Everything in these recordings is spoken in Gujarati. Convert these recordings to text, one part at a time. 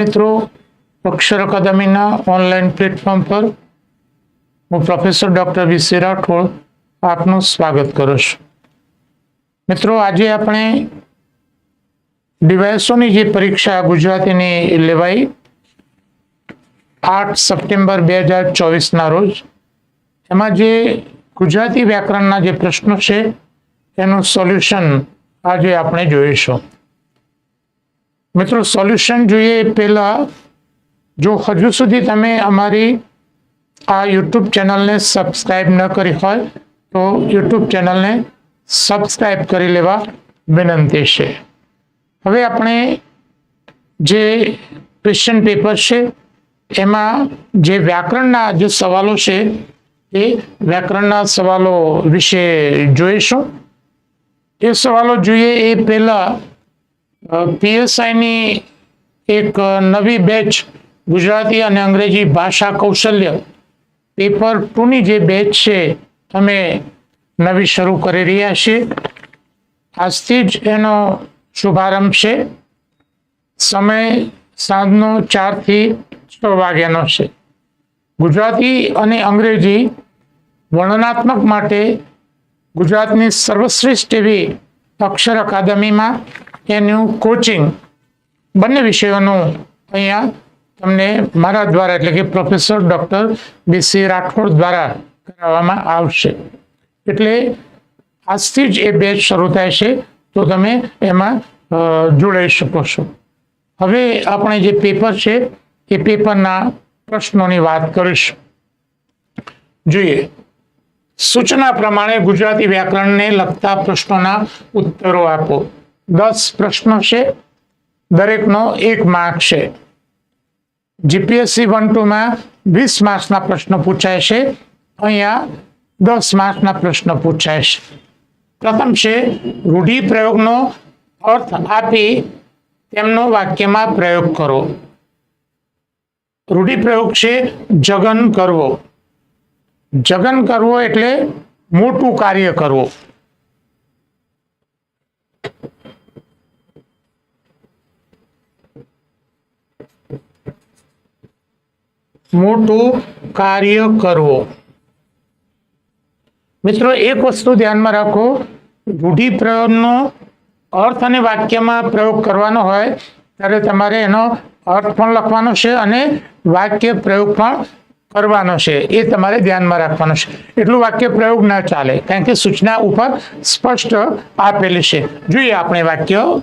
મિત્રો, અક્ષર અકાદમીના ઓનલાઈન પ્લેટફોર્મ પર હું પ્રોફેસર ડૉક્ટર વિસી રાઠોડ આપનું સ્વાગત કરું છું. મિત્રો, આજે આપણે ડિવાઇસોની જે પરીક્ષા ગુજરાતીની લેવાઈ આઠ સપ્ટેમ્બર બે હજાર ચોવીસના રોજ. એમાં જે ગુજરાતી વ્યાકરણના જે પ્રશ્નો છે, એનું સોલ્યુશન આજે આપણે જોઈશું. મિત્રો સોલ્યુશન જોઈએ પહેલાં. જો હજુ સુધી તમે અમારી આ યુટ્યુબ ચેનલને સબસ્ક્રાઈબ ન કરી હોય, તો યુટ્યુબ ચેનલને સબસ્ક્રાઈબ કરી લેવા વિનંતી છે. હવે આપણે જે ક્વેશ્ચન પેપર છે, એમાં જે વ્યાકરણના જે સવાલો છે, એ વ્યાકરણના સવાલો વિશે જોઈશું. એ સવાલો જોઈએ એ પહેલાં પીએસઆઈની એક નવી બેચ ગુજરાતી અને અંગ્રેજી ભાષા કૌશલ્ય પેપર ટુની જે બેચ છે, અમે નવી શરૂ કરી રહ્યા છીએ. આજથી જ એનો શુભારંભ છે. સમય સાંજનો ચારથી છ વાગ્યાનો છે. ગુજરાતી અને અંગ્રેજી વર્ણનાત્મક માટે ગુજરાતની સર્વશ્રેષ્ઠ એવી અક્ષર અકાદમીમાં એનું કોચિંગ બંને વિષયોનું અહીંયા તમને મારા દ્વારા એટલે કે પ્રોફેસર ડૉક્ટર બીસી રાઠોડ દ્વારા કરાવવામાં આવશે. એટલે આજથી જ એ બેચ શરૂ થાય છે, તો તમે એમાં જોડાઈ શકો છો. હવે આપણે જે પેપર છે, એ પેપરના પ્રશ્નોની વાત કરીશું. જોઈએ. સૂચના પ્રમાણે ગુજરાતી વ્યાકરણને લગતા પ્રશ્નોના ઉત્તરો આપો. દસ પ્રશ્નો છે. દરેકનો એક માર્ક છે. જીપીએસસી વન ટુમાં વીસ માર્ક્સના પ્રશ્નો પૂછાય છે. અહીંયા દસ માર્ક્સના પ્રશ્નો પૂછાય છે. પ્રથમ છે રૂઢિપ્રયોગનો અર્થ આપી તેમનો વાક્યમાં પ્રયોગ કરો. રૂઢિપ્રયોગ છે, જગન કરવો. જગન કરવો એટલે મોટું કાર્ય કરવું. મોટું કાર્ય કરવું. મિત્રો, એક વસ્તુ ધ્યાનમાં રાખો. રૂઢિપ્રયોગનો અર્થ અને વાક્યમાં પ્રયોગ કરવાનો હોય, ત્યારે તમારે એનો અર્થ પણ લખવાનો છે અને વાક્ય પ્રયોગ પણ કરવાનો છે. એ તમારે ધ્યાનમાં રાખવાનો છે. એટલું વાક્ય પ્રયોગ ના ચાલે, કારણ કે સૂચના ઉપર સ્પષ્ટ આપેલી છે. જોઈએ આપણે વાક્ય.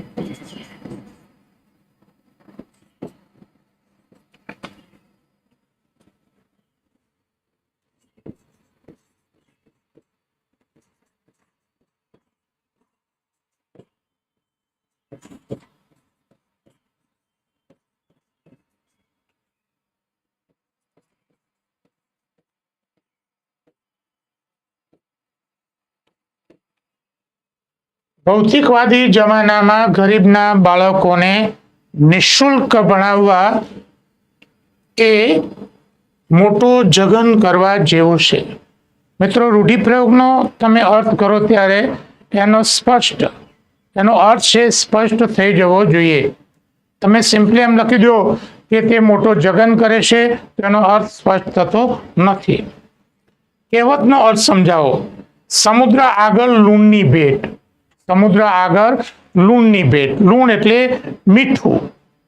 ભૌતિકવાદી જમાનામાં ગરીબના બાળકોને નિઃશુલ્ક ભણાવવા એ મોટું જગન કરવા જેવું છે. મિત્રો, રૂઢિપ્રયોગનો તમે અર્થ કરો ત્યારે એનો સ્પષ્ટ, એનો અર્થ છે સ્પષ્ટ થઈ જવો જોઈએ. તમે સિમ્પલી એમ લખી દો કે તે મોટો જગન કરે છે તેનો અર્થ સ્પષ્ટ થતો નથી. કહેવતનો અર્થ સમજાવો. સમુદ્ર આગળ લૂણની ભેટ. સમુદ્ર આગળ લૂણની ભેટ. લૂણ એટલે મીઠું.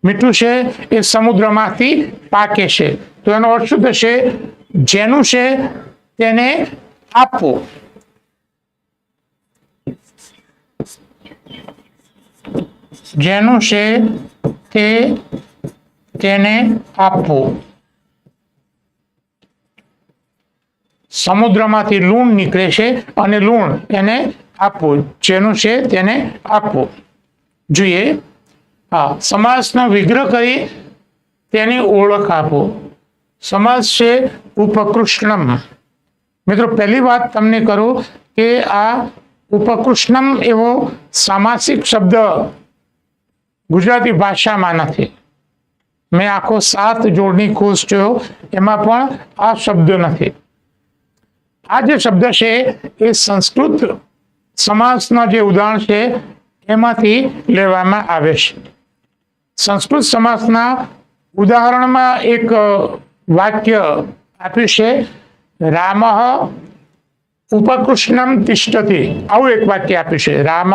મીઠું છે એ સમુદ્રમાંથી પાકે છે. તો એનો અર્થ શું થશે? જેનું છે તેને આપવું જેનું છે તે તેને આપવું સમુદ્રમાંથી લૂણ નીકળે છે અને લૂણ એને આપવું જેનું છે તેને આપવું જોઈએ, હા સમાસનો વિગ્રહ કરી તેની ઓળખ આપો. સમાસ છે ઉપકૃષ્ણમ. મિત્રો, પહેલી વાત તમને કરું કે આ ઉપકૃષ્ણમ એવો સામાસિક શબ્દ ગુજરાતી ભાષામાં નથી. મેં આખો સાત જોડની કોષ જોયો, એમાં પણ આ શબ્દ નથી. આ જે શબ્દ છે એ સંસ્કૃત સમાસના જે ઉદાહરણ છે, એમાંથી લેવામાં આવે છે. સંસ્કૃત સમાસના ઉદાહરણમાં એક વાક્ય આપ્યું છે, રામ ઉપકૃષ્ણમ તિષ્ઠતિ. આવું એક વાક્ય આપ્યું છે, રામ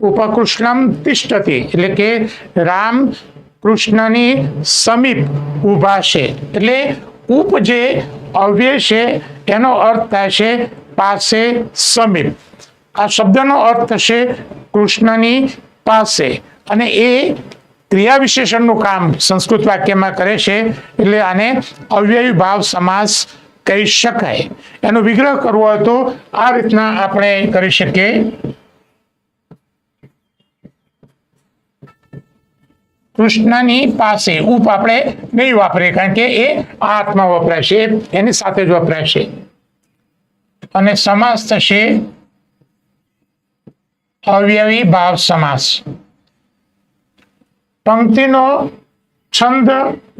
ઉપકૃષ્ણમ તિષ્ઠતિ. એટલે કે, રામ કૃષ્ણની સમીપ ઊભા છે. એટલે ઉપ જે અવ્યય છે, એનો અર્થ થાય છે, પાસે સમીપ. આ શબ્દનો અર્થ થશે કૃષ્ણની પાસે. અને એ ક્રિયા વિશેષણનું કામ સંસ્કૃત વાક્યમાં કરે છે, એટલે આને અવ્યય ભાવ સમાસ કહી શકાય. એનો વિગ્રહ કરવો હોય તો આ રીતના આપણે કરી શકીએ. કૃષ્ણની પાસે, ઉપ આપણે નહીં વાપરીએ, કારણ કે એ આ હાથમાં વપરાય છે, એની સાથે જ વપરાય છે. અને સમાસ થશે અવયવી ભાવ સમાસ. પંક્તિનો છંદ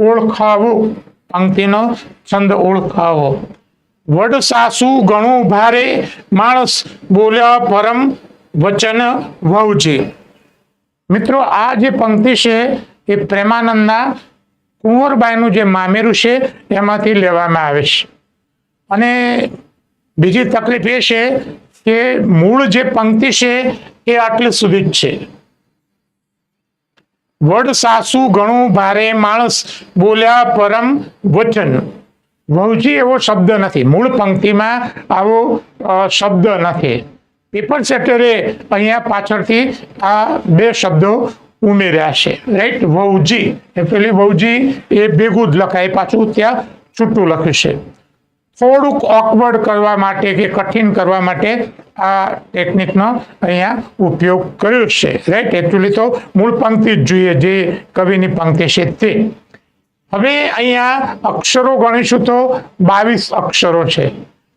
ઓળખાવો. પંક્તિનો છંદ ઓળખાવો. વડ સાસુ ઘણું ભારે, માણસ બોલ્યા પરમ વચન વહુજે. મિત્રો, આ જે પંક્તિ છે એ પ્રેમાનંદના કુંવરબાઈનું જે મામેરું છે એમાંથી લેવામાં આવે છે. અને બીજી તકલીફ એ છે કે મૂળ જે પંક્તિ છે એ આટલે સુધી જ છે. વડ સાસુ ઘણું ભારે માણસ બોલ્યા પરમ વચન. વહુજી એવો શબ્દ નથી. મૂળ પંક્તિમાં આવો શબ્દ નથી. પેપર સેક્ટરે અહીંયા પાછળથી આ બે શબ્દો ઉમેર્યા છે. રાઈટ? વહુજી. એ પેલી વહુજી એ ભેગું જ લખાય, પાછું ત્યાં છૂટું લખ્યું છે. થોડુંક ઓકવર્ડ કરવા માટે કે કઠિન કરવા માટે આ ટેકનિકનો અહીંયા ઉપયોગ કર્યો છે. રાઈટ એકચ્યુઅલી તો મૂળ પંક્તિ જ જોઈએ જે કવિની પંક્તિ છે તે. હવે અહીંયા અક્ષરો ગણીશું તો બાવીસ અક્ષરો છે.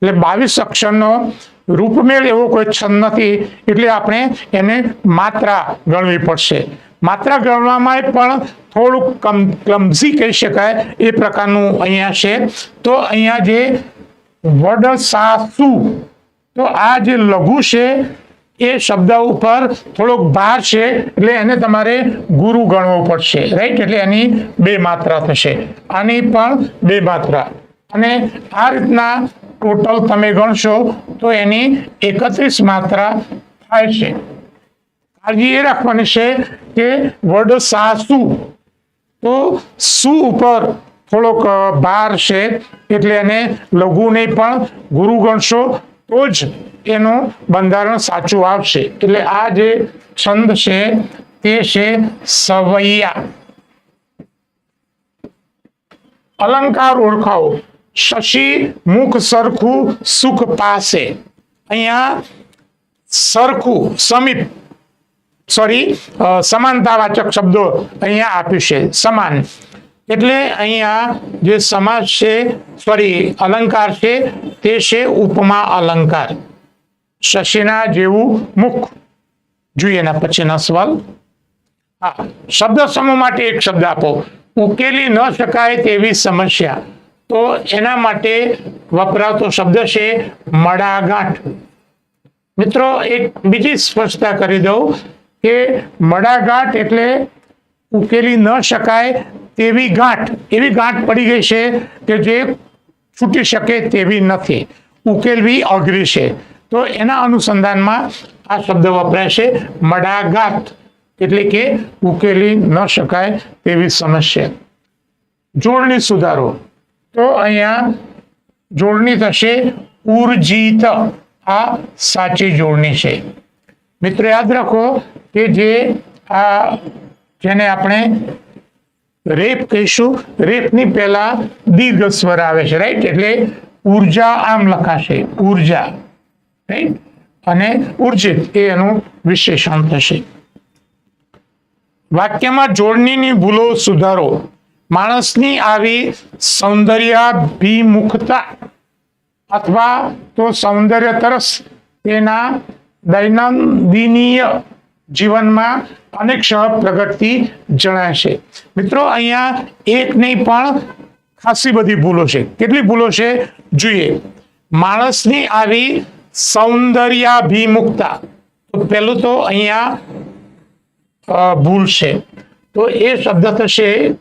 એટલે બાવીસ અક્ષરનો રૂપમેળ એવો કોઈ છંદ નથી, એટલે આપણે એને માત્રા ગણવી પડશે. માત્રા ગણવામાં પણ થોડુંક કમ ક્લમ્ઝી કહી શકાય એ પ્રકારનું અહીંયા છે. તો અહીંયા જે વડ સાસુ તો આ જે લઘુ છે, એ શબ્દ ઉપર થોડોક ભાર છે, એટલે એને તમારે ગુરુ ગણવો પડશે. રાઈટ એટલે એની બે માત્રા થશે. આની પણ બે માત્રા. અને આ રીતના ટોટલ તમે ગણશો, તો એની એકત્રીસ માત્રા થાય છે. કાળજી એ રાખવાની છે કે વર્ડ સાસુ તો સુ ઉપર થોડોક ભાર છે એટલે એને લઘુને પણ ગુરુ ગણશો, તો જ એનું બંધારણ સાચું આવશે. એટલે આ જે છંદ છે તે છે સવૈયા. અલંકાર ઓળખાવો. શશી મુખ સરખું સુખ પાસે અહીંયા સરખું સમીપ સોરી સમાનતાવાચક શબ્દો અહીંયા આપ્યું છે. સમાન. એટલે અહીંયા જે સમાસ છે સોરી અલંકાર છે, તે છે ઉપમા અલંકાર. શશીના જેવું મુખ. જોઈએ એના પછીના સવાલ. હા, શબ્દ સમૂહ માટે એક શબ્દ આપો. ઉકેલી ન શકાય તેવી સમસ્યા. તો એના માટે વપરાતો શબ્દ છે, મડાગાંઠ. મિત્રો, એક બીજી સ્પષ્ટતા કરી દઉં. કે મડાગાંઠ એટલે ઉકેલી ન શકાય તેવી ગાંઠ. એવી ગાંઠ પડી ગઈ છે કે જે છૂટી શકે તેવી નથી. ઉકેલવી અઘરી છે. તો એના અનુસંધાનમાં આ શબ્દ વપરાય છે મડાગાંઠ એટલે કે ઉકેલી ન શકાય તેવી સમસ્યા. જોડણી સુધારો. તો અહીંયા જોડણી થશે ઉર્જિત. આ સાચી જોડણી છે. મિત્રો યાદ રાખો કે જે આ જેને આપણે રેપ કહીશું, રેપની પહેલા દીર્ઘ સ્વર આવે છે રાઈટ એટલે ઊર્જા આમ લખાશે, ઊર્જા રાઈટ અને ઉર્જિત એ એનું વિશેષણ થશે. વાક્યમાં જોડણીની ભૂલો સુધારો. માણસની આવી સૌંદર્યાભિમુખતા અથવા તો સૌંદર્ય તરસ તેના દૈનંદિનીય જીવનમાં અનેક પ્રગતિ જણાશે. મિત્રો, અહીંયા એક નહીં, પણ ખાસી બધી ભૂલો છે. કેટલી ભૂલો છે? જોઈએ. માણસની આવી સૌંદર્યાભિમુખતા. તો પહેલું તો અહીંયા ભૂલ છે. તો એ શબ્દ થશે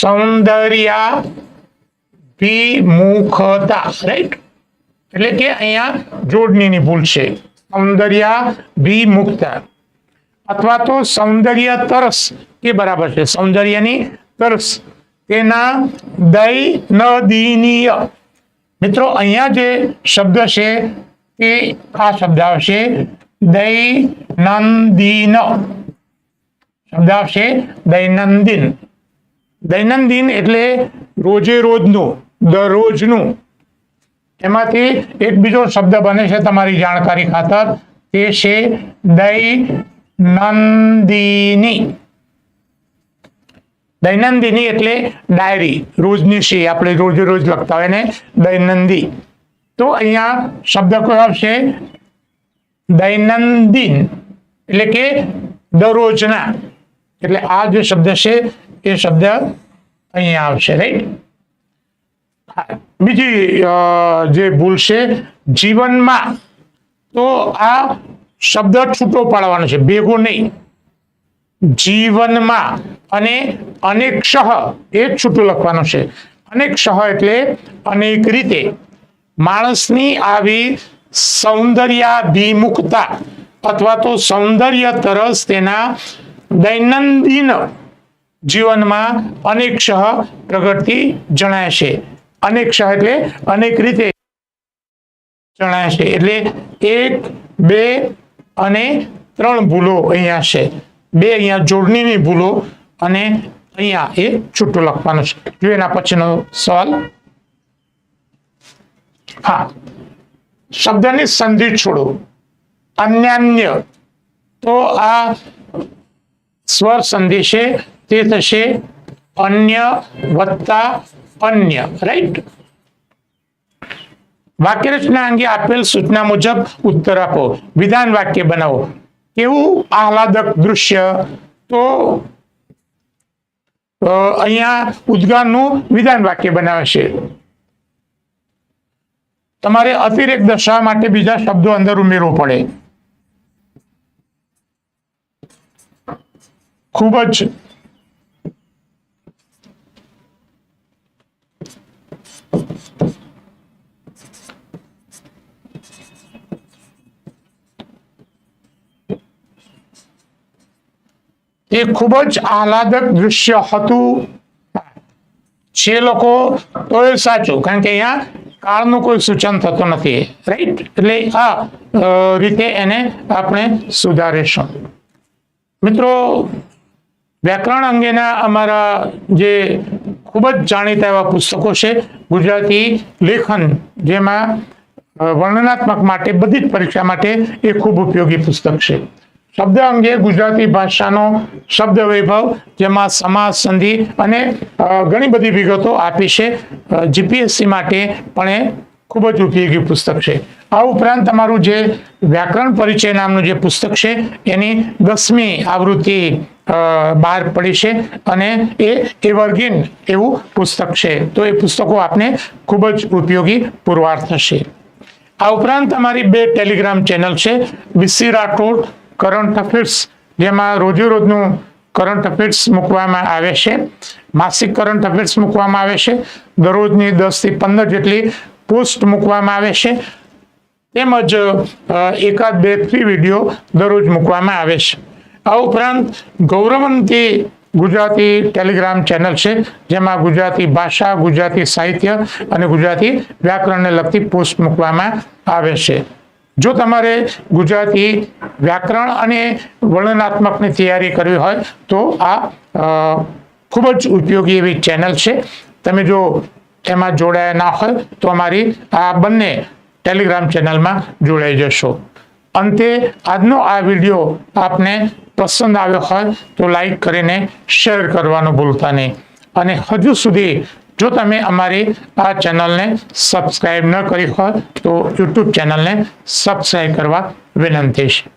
સૌંદર્યા ભિમુખતા રાઈટ એટલે કે અહીંયા જોડણીની ભૂલ છે. સૌંદર્યા ભિમુખતા અથવા તો સૌંદર્ય તરસ એ બરાબર છે. સૌંદર્યની તરસ. તેના દૈનદિનીય. મિત્રો, અહીંયા જે શબ્દ છે તે આ શબ્દ આવશે દૈનંદિન. શબ્દ આવશે દૈનંદિન. દૈનંદિન એટલે રોજે રોજનું. દરરોજનું. એમાંથી એક બીજો શબ્દ બને છે તમારી જાણકારી ખાતર. તે છે દૈનંદિની. દૈનંદિની એટલે ડાયરી. રોજની છે, આપણે રોજે રોજ લખતા હોય ને દૈનંદી. તો અહીંયા શબ્દ કયો આવશે? દૈનંદિન. એટલે કે દરરોજના. એટલે આ જે શબ્દ છે, એ શબ્દ અહીંયા આવશે, રાઈટ? બીજી જે ભૂલ છે, જીવનમાં તો આ શબ્દ છૂટો પાડવાનો છે, ભેગો નહીં. જીવનમાં અને અનેક શહ એ છૂટું લખવાનું છે. અનેક શહ એટલે અનેક રીતે. માણસની આવી સૌંદર્યાભિમુખતા અથવા તો સૌંદર્ય તરસ તેના દૈનંદિન જીવનમાં અનેક શહ પ્રગતિ જણાય છે. અનેક શહ એટલે અનેક રીતે જણાય એટલે એક, બે અને ત્રણ ભૂલો અહીંયા છે. બે અહીંયા જોડણીની ભૂલો અને અહીંયા એ છૂટું લખવાનું છે. જો એના પછીનો સવાલ? હા. શબ્દની સંધિ છોડો. અન્યાન્ય. તો આ સ્વર સંધિ છે. તે થશે અન્ય વત્તા અન્ય રાઈટ વાક્ય રચના અંગે આપેલ સૂચના મુજબ ઉત્તર આપો. વિધાન વાક્ય બનાવો. કેવું આહલાદક દૃશ્ય? તો અહીંયા ઉદ્ગારનું વિધાન વાક્ય બનાવે છે તમારે અતિરેક દર્શાવવા માટે બીજા શબ્દો અંદર ઉમેરવો પડે. ખૂબ જ ખૂબ જ આહલાદક દૃશ્ય હતું. છે લોકો તો એ સાચું, કારણ કે અહીંયા કાળનું કોઈ સૂચન થતું નથી. રાઈટ એટલે આ રીતે એને આપણે સુધારીશું. મિત્રો, વ્યાકરણ અંગેના અમારા જે ખૂબ જ જાણીતા એવા પુસ્તકો છે, ગુજરાતી લેખન, જેમાં વર્ણનાત્મક માટે, બધી જ પરીક્ષા માટે એ ખૂબ ઉપયોગી પુસ્તક છે. શબ્દ અંગે ગુજરાતી ભાષાનો શબ્દ વૈભવ, જેમાં સમાસ સંધિ અને ઘણી બધી વિગતો આપી છે. જીપીએસસી માટે પણ એ ખૂબ જ ઉપયોગી પુસ્તક છે. આ ઉપરાંત તમારું જે વ્યાકરણ પરિચય નામનું જે પુસ્તક છે, એની દસમી આવૃત્તિ બહાર પડી છે અને એ એવરગીન એવું પુસ્તક છે. તો એ પુસ્તકો આપને ખૂબ જ ઉપયોગી પુરવાર થશે. આ ઉપરાંત અમારી બે ટેલિગ્રામ ચેનલ છે બીસી રાઠોડ કરંટ અફેર્સ જેમાં રોજે રોજનું કરંટ અફેર્સ મૂકવામાં આવે છે. માસિક કરંટ અફેર્સ મૂકવામાં આવે છે. દરરોજની દસથી પંદર જેટલી પોસ્ટ મૂકવામાં આવે છે. તેમજ એકાદ બે ફ્રી વીડિયો દરરોજ મૂકવામાં આવે છે. આ ઉપરાંત ગૌરવંતી ગુજરાતી ટેલિગ્રામ ચેનલ છે, જેમાં ગુજરાતી ભાષા, ગુજરાતી સાહિત્ય અને ગુજરાતી વ્યાકરણને લગતી પોસ્ટ મૂકવામાં આવે છે. જો તમારે ગુજરાતી વ્યાકરણ અને વર્ણનાત્મકની તૈયારી કરવી હોય, તો આ ખૂબ જ ઉપયોગી એવી ચેનલ છે. તમે જો એમાં જોડાયા ના હોય, તો અમારી આ બંને ટેલિગ્રામ ચેનલમાં જોડાઈ જશો. અંતે, આજનો આ વીડિયો આપને પસંદ આવ્યો હોય, તો લાઈક કરીને શેર કરવાનું ભૂલતા નહીં. અને હજુ સુધી જો તમે અમારી આ ચેનલને સબસ્ક્રાઈબ ન કરી હોય તો યુટ્યુબ ચેનલને સબસ્ક્રાઈબ કરવા વિનંતી છે.